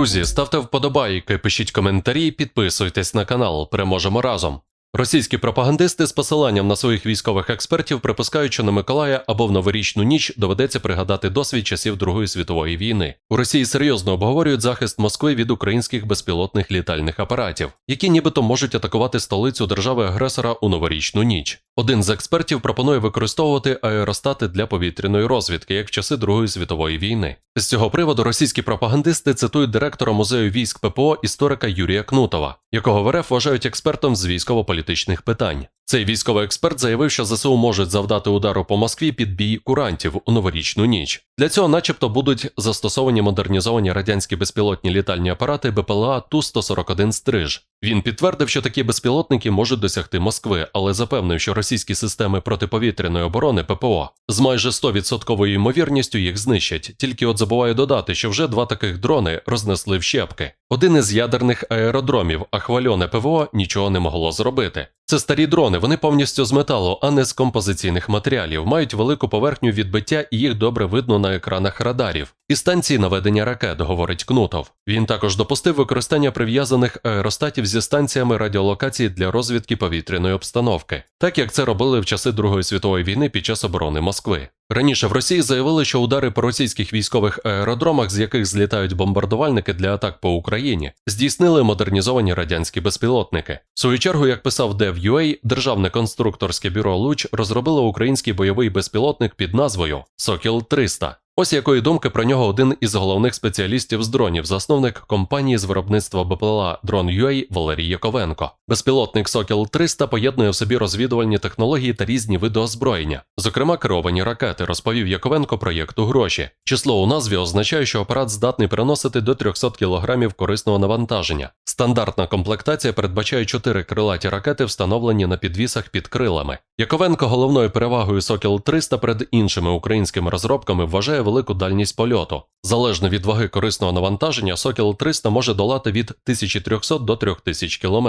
Друзі, ставте вподобайки, пишіть коментарі, підписуйтесь на канал. Переможемо разом. Російські пропагандисти з посиланням на своїх військових експертів припускають, що на Миколая або в новорічну ніч доведеться пригадати досвід часів Другої світової війни. У Росії серйозно обговорюють захист Москви від українських безпілотних літальних апаратів, які нібито можуть атакувати столицю держави-агресора у новорічну ніч. Один з експертів пропонує використовувати аеростати для повітряної розвідки, як в часи Другої світової війни. З цього приводу російські пропагандисти цитують директора музею військ ППО історика Юрія Кнутова, якого в РФ вважають експертом з військово-політичних питань. Цей військовий експерт заявив, що ЗСУ можуть завдати удару по Москві під бій курантів у новорічну ніч. Для цього, начебто, будуть застосовані модернізовані радянські безпілотні літальні апарати БПЛА Ту-141 Стриж. Він підтвердив, що такі безпілотники можуть досягти Москви, але запевнив, що російські системи протиповітряної оборони ППО з майже 100% ймовірністю їх знищать. Тільки от забуває додати, що вже два таких дрони рознесли в щепки. Один із ядерних аеродромів, а хвальоне ПВО нічого не могло зробити. Це старі дрони, вони повністю з металу, а не з композиційних матеріалів, мають велику поверхню відбиття і їх добре видно на екранах радарів. І станції наведення ракет, говорить Кнутов. Він також допустив використання прив'язаних аеростатів зі станціями радіолокації для розвідки повітряної обстановки, так як це робили в часи Другої світової війни під час оборони Москви. Раніше в Росії заявили, що удари по російських військових аеродромах, з яких злітають бомбардувальники для атак по Україні, здійснили модернізовані радянські безпілотники. В свою чергу, як писав DevUA, державне конструкторське бюро Луч розробило український бойовий безпілотник під назвою Сокіл 300 Ось якої думки про нього один із головних спеціалістів з дронів, засновник компанії з виробництва БПЛА Drone.ua Валерій Яковенко. Безпілотник Сокіл 300 поєднує в собі розвідувальні технології та різні види озброєння, зокрема керовані ракети, розповів Яковенко проєкту гроші. Число у назві означає, що апарат здатний переносити до 300 кг корисного навантаження. Стандартна комплектація передбачає чотири крилаті ракети, встановлені на підвісах під крилами. Яковенко головною перевагою Сокіл 300 перед іншими українськими розробками вважає велику дальність польоту. Залежно від ваги корисного навантаження, Сокіл 300 може долати від 1300 до 3000 км.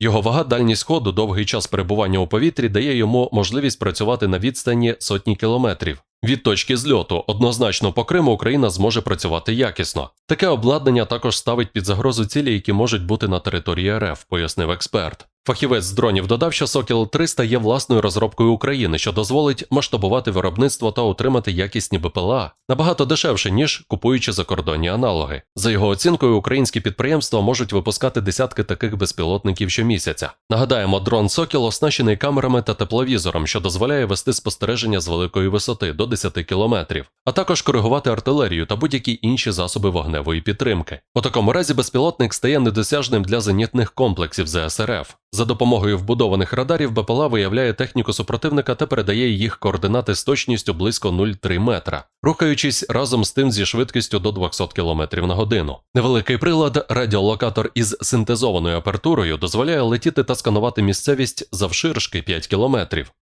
Його вага, дальність ходу, довгий час перебування у повітрі дає йому можливість працювати на відстані сотні кілометрів. Від точки зльоту однозначно по Криму Україна зможе працювати якісно. Таке обладнання також ставить під загрозу цілі, які можуть бути на території РФ, пояснив експерт. Фахівець з дронів додав, що Сокіл 300 є власною розробкою України, що дозволить масштабувати виробництво та отримати якісні БПЛА набагато дешевше, ніж купуючи закордонні аналоги. За його оцінкою, українські підприємства можуть випускати десятки таких безпілотників щомісяця. Нагадаємо, дрон Сокіл оснащений камерами та тепловізором, що дозволяє вести спостереження з великої висоти до 10 кілометрів, а також коригувати артилерію та будь-які інші засоби вогневої підтримки. У такому разі безпілотник стає недосяжним для зенітних комплексів ЗСРФ. За допомогою вбудованих радарів БПЛА виявляє техніку супротивника та передає їх координати з точністю близько 0,3 метра, рухаючись разом з тим зі швидкістю до 200 км на годину. Невеликий прилад, радіолокатор із синтезованою апертурою дозволяє летіти та сканувати місцевість завширшки 5 км.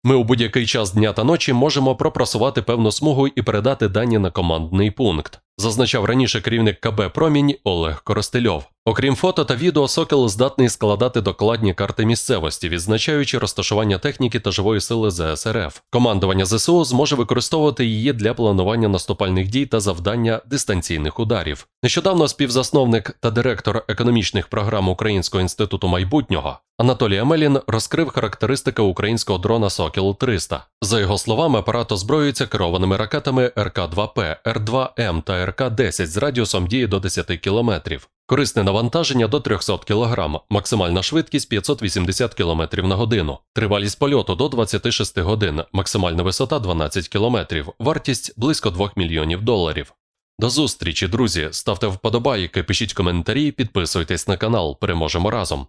Ми у будь-який час дня та ночі можемо пропрасувати певну смугу і передати дані на командний пункт. Зазначав раніше керівник КБ Промінь Олег Коростельов. Окрім фото та відео, Сокіл здатний складати докладні карти місцевості, відзначаючи розташування техніки та живої сили ЗСРФ. Командування ЗСУ зможе використовувати її для планування наступальних дій та завдання дистанційних ударів. Нещодавно співзасновник та директор економічних програм Українського інституту майбутнього Анатолій Амелін розкрив характеристики українського дрона Сокіл 300 За його словами, апарат озброюється керованими ракетами РК-2П, Р2М та РК-10 з радіусом дії до 10 км. Корисне навантаження до 300 кг, максимальна швидкість 580 км на годину, тривалість польоту до 26 годин, максимальна висота 12 км, вартість близько 2 мільйонів доларів. До зустрічі, друзі! Ставте вподобайки, пишіть коментарі, підписуйтесь на канал. Переможемо разом.